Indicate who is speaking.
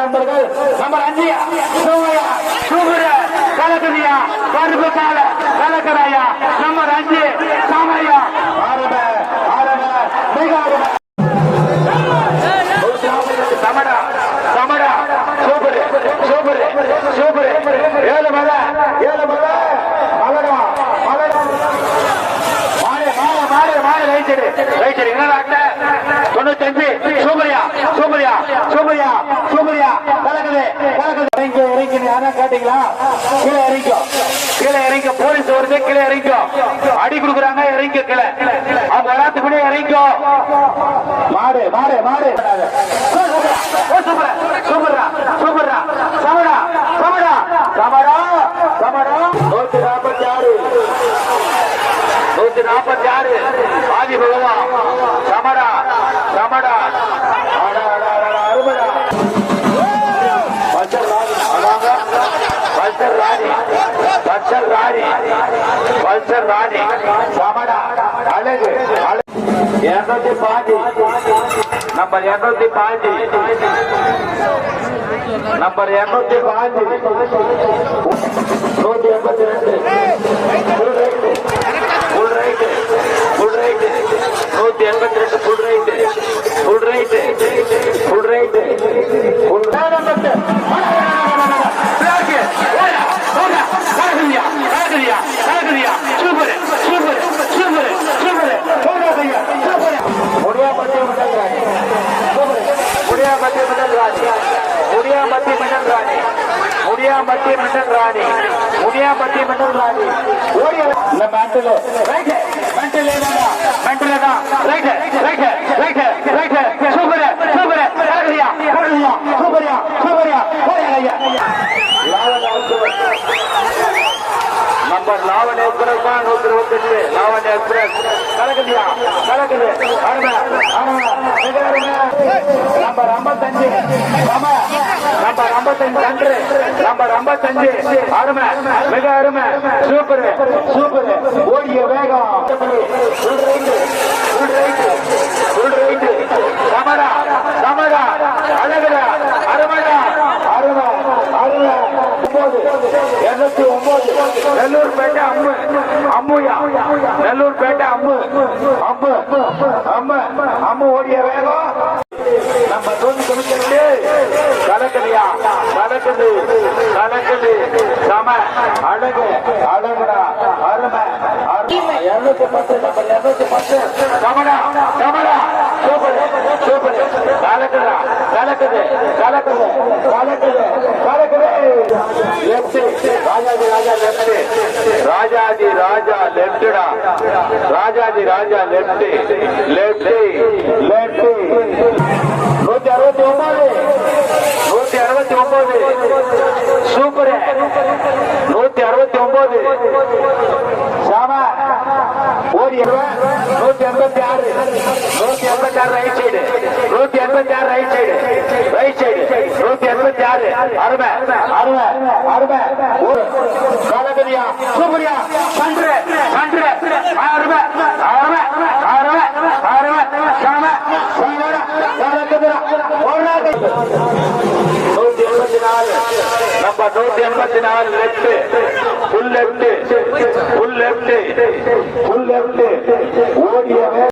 Speaker 1: நண்பர்கள் நம்பர் அஞ்சு சூரிய கலதுனியா கருப்பு கலக்கடாயா நம்பர் அஞ்சு சாமையா ஆரம்ப ஆரம்ப மிக ஆரம்ப சமடா சமடா சூப்பர் சூப்பர் சூப்பர் ஏழு மலை ஏழு மலை மலடா மலடா மாடு மாடு மாடு மாடு ரைட் என்ன டாக்டர் தொண்ணூத்தஞ்சு. சூப்பரியா சூப்பரியா சூப்பரியா சூப்பரியா கலக்குது கலக்குது. இறங்கி இறங்கி. யாரா கேட்டீங்களா? கீழே இறங்கிக்கோ. கீழே இறங்கிக்கோ. போலீஸ் வருது கீழே இறங்கிக்கோ. அடி கொடுக்குறாங்க இறங்கிக்கோ கீழே. அவங்க வராத்துக்கு முன்னாடி மாடு மாடு மாடு. சூப்பரா சூப்பரா சூப்பரா சமடா சமடா சமடா சமடா நூத்தி நாற்பத்தி ஆறு ஆதி பகவான் சமடா சமடா அடா, அடா, அடா, அருமைடா பச்சல் ராணி அதாங்க பச்சல் ராணி பச்சல் ராணி பச்சல் ராணி சமடா அழகு அழகு இருநூத்தி பாஞ்சு நம்பர் இருநூத்தி பாஞ்சு நம்பர் இருநூத்தி பாஞ்சு நூத்தி எண்பத்தி ரெண்டு मट्टी मंडल रानी मुड़िया मट्टी मंडल रानी मुड़िया मट्टी मंडल रानी ला நம்பர் லாவண் எக்ஸ்பிரஸ் தான் நூத்தி இருபத்தி எட்டு லாவண் எக்ஸ்பிரஸ் கலக்குதியா? கலக்குது. அருமை. அருமை. மிக அருமை. நம்பர் ஐம்பத்தஞ்சு. ஆமா நம்பர் ஐம்பத்தஞ்சு. அன்று நம்பர் ஐம்பத்தஞ்சு. அருமை. மிக அருமை. சூப்பர். சூப்பர். ஓடிய வேகம் full right full right full right சமடா சமடா அழகுடா அருமைடா அருமை அருமை ஒன்பது இருநூத்தி ஒன்பது நெல்லூர் பேட்டை அம்மு. அம்முயா. நெல்லூர் பேட்டை அம்மு. அம்மு. அம்மு. அம்மு ஓடிய வேகம். நம்ம நூத்தி தொண்ணூத்தி கலக்கலையா கலக்குதியா. கலக்குது. கலக்குது. சம. அழகு. அழகுடா. அருமை. அருமை. இருநூத்தி பத்து நம்ம இருநூத்தி பத்து. கமடா கமடா சூப்பர். சூப்பர். கலக்குதா கலக்குது. கலக்குது. கல రాజా లెఫ్ట్ రాజాది రాజా లెఫ్ట్. లెఫ్ట్. లెఫ్ట్. నూట అరవై ఒంబది నూట అరవై ఒంబది సూపర్. ஓடி நூத்தி எண்பத்தி ஆறு. நூத்தி எண்பத்தி ஆறு ரைட் சைடு நூத்தி எண்பத்தி ஆறு ரைட் சைடு ரைட் சைடு நூத்தி எண்பத்தி ஆறு. அருமை. அருமை. அருமை. காலகதியா. சூப்பரியா பண்று பண்று அருமை. அருமை. அருமை. அருமை. சாம. சாமரா காலகதியா ஒரு நூத்தி எண்பத்தி நாலு. நம்ம நூத்தி எண்பத்தி நாலு லெட்டு ஃபுல் லெப்ட் ஃபுல் லெப்ட் ஓடிய